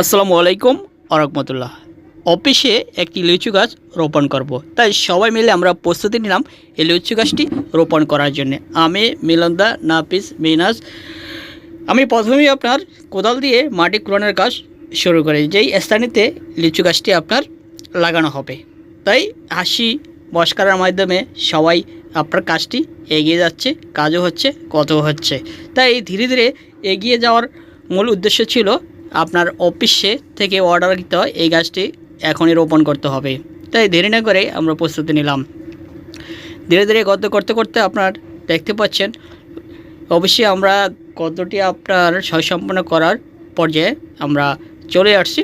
আসসালামু আলাইকুম আরহামতুল্লাহ অফিসে একটি লিচু গাছ রোপণ করব। তাই সবাই মিলে আমরা প্রস্তুতি নিলাম এই লিচু গাছটি রোপণ করার জন্য। আমি মিলন্দা নাফিস মিনাস আমি প্রথমেই আপনার কোদাল দিয়ে মাটি কুড়ানোর কাজ শুরু করি, যেই স্থানীতে লিচু গাছটি আপনার লাগানো হবে। তাই হাসি মস্কারার মাধ্যমে সবাই আপনার কাজটি এগিয়ে যাচ্ছে, কাজও হচ্ছে কত হচ্ছে। তাই ধীরে ধীরে এগিয়ে যাওয়ার মূল উদ্দেশ্য ছিল আপনার অফিসে থেকে অর্ডার দিতে হয়, এই গাছটি এখনই রোপণ করতে হবে। তাই দেরি না করে আমরা প্রস্তুতি নিলাম। ধীরে ধীরে গত করতে করতে আপনার দেখতে পাচ্ছেন, অবশ্যই আমরা কতটি আপনার সম্পন্ন করার পর্যায়ে আমরা চলে আসছি।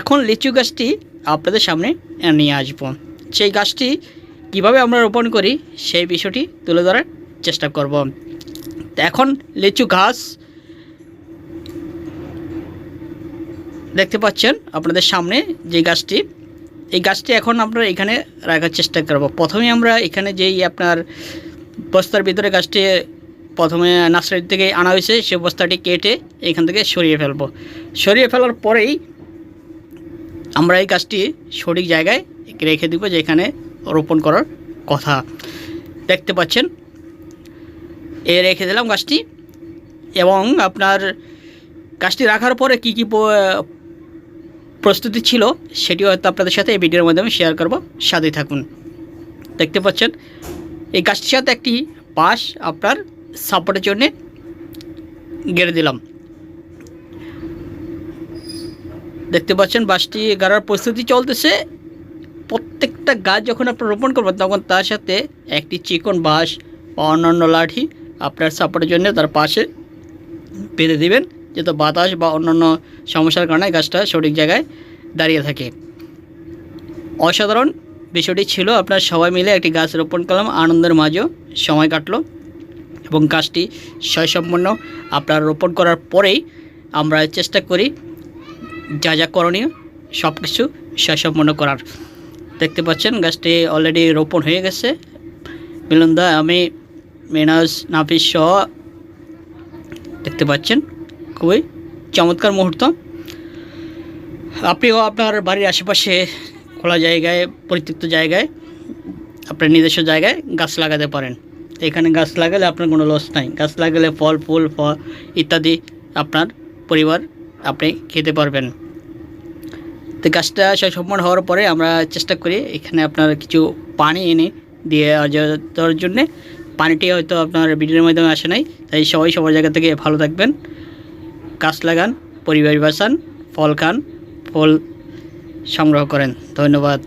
এখন লিচু গাছটি আপনাদের সামনে নিয়ে আসব। সেই গাছটি কীভাবে আমরা রোপণ করি, সেই বিষয়টি তুলে ধরার চেষ্টা করব। এখন লিচু গাছ দেখতে পাচ্ছেন আপনাদের সামনে যে গাছটি, এই গাছটি এখন আমরা এখানে রাখার চেষ্টা করব। প্রথমে আমরা এখানে যেই আপনার বস্তার ভিতরে গাছটি প্রথমে নার্সারি থেকে আনা হয়েছে, সে বস্তাটি কেটে এখান থেকে সরিয়ে ফেলব। সরিয়ে ফেলার পরেই আমরা এই গাছটি সঠিক জায়গায় রেখে দিব, যেখানে রোপণ করার কথা। দেখতে পাচ্ছেন, এ রেখে দিলাম গাছটি এবং আপনার গাছটি রাখার পরে কী কী প্রস্তুতি ছিল, সেটিও হয়তো আপনাদের সাথে এই ভিডিওর মাধ্যমে শেয়ার করব। সাথে থাকুন। দেখতে পাচ্ছেন, এই গাছটির সাথে একটি বাঁশ আপনার সাপোর্টের জন্যে গেড়ে দিলাম। দেখতে পাচ্ছেন, বাঁশটি গাড়ার প্রস্তুতি চলতেছে। প্রত্যেকটা গাছ যখন আপনার রোপণ করবেন, তখন তার সাথে একটি চিকন বাঁশ বা অন্যান্য লাঠি আপনার সাপোর্টের জন্য তার পাশে বেঁধে দিবেন। যাতে বাতাস বা অন্যান্য সমস্যার কারণে গাছটা সঠিক জায়গায় দাঁড়িয়ে থাকে। অসাধারণ বিষয়টি ছিল, আপনার সবাই মিলে একটি গাছ রোপণ করলাম, আনন্দের মাঝেও সময় কাটলো এবং গাছটি সম্পন্ন আপনার রোপণ করার পরেই আমরা চেষ্টা করি যা যা করণীয় সব কিছু সম্পন্ন করার। দেখতে পাচ্ছেন, গাছটি অলরেডি রোপণ হয়ে গেছে। মিলনদা, আমি, মেনাজ, নাফিস সহ দেখতে পাচ্ছেন। খুবই চমৎকার মুহূর্ত। আপনিও আপনার বাড়ির আশেপাশে খোলা জায়গায়, পরিত্যক্ত জায়গায়, আপনার নিজস্ব জায়গায় গাছ লাগাতে পারেন। এখানে গাছ লাগালে আপনার কোনো লস নাই। গাছ লাগালে ফল, ফুল ফল ইত্যাদি আপনার পরিবার আপনি খেতে পারবেন। তো গাছটা সম্পূর্ণ হওয়ার পরে আমরা চেষ্টা করি এখানে আপনার কিছু পানি এনে দিয়ে দেওয়ার জন্যে। পানিটি হয়তো আপনার ভিডিওর মাধ্যমে আসে নাই, তাই সবাই সবার জায়গা থেকে ভালো থাকবেন। গাছ লাগান পরিবেশ বাঁচান ফল খান ফল সংগ্রহ করেন। ধন্যবাদ।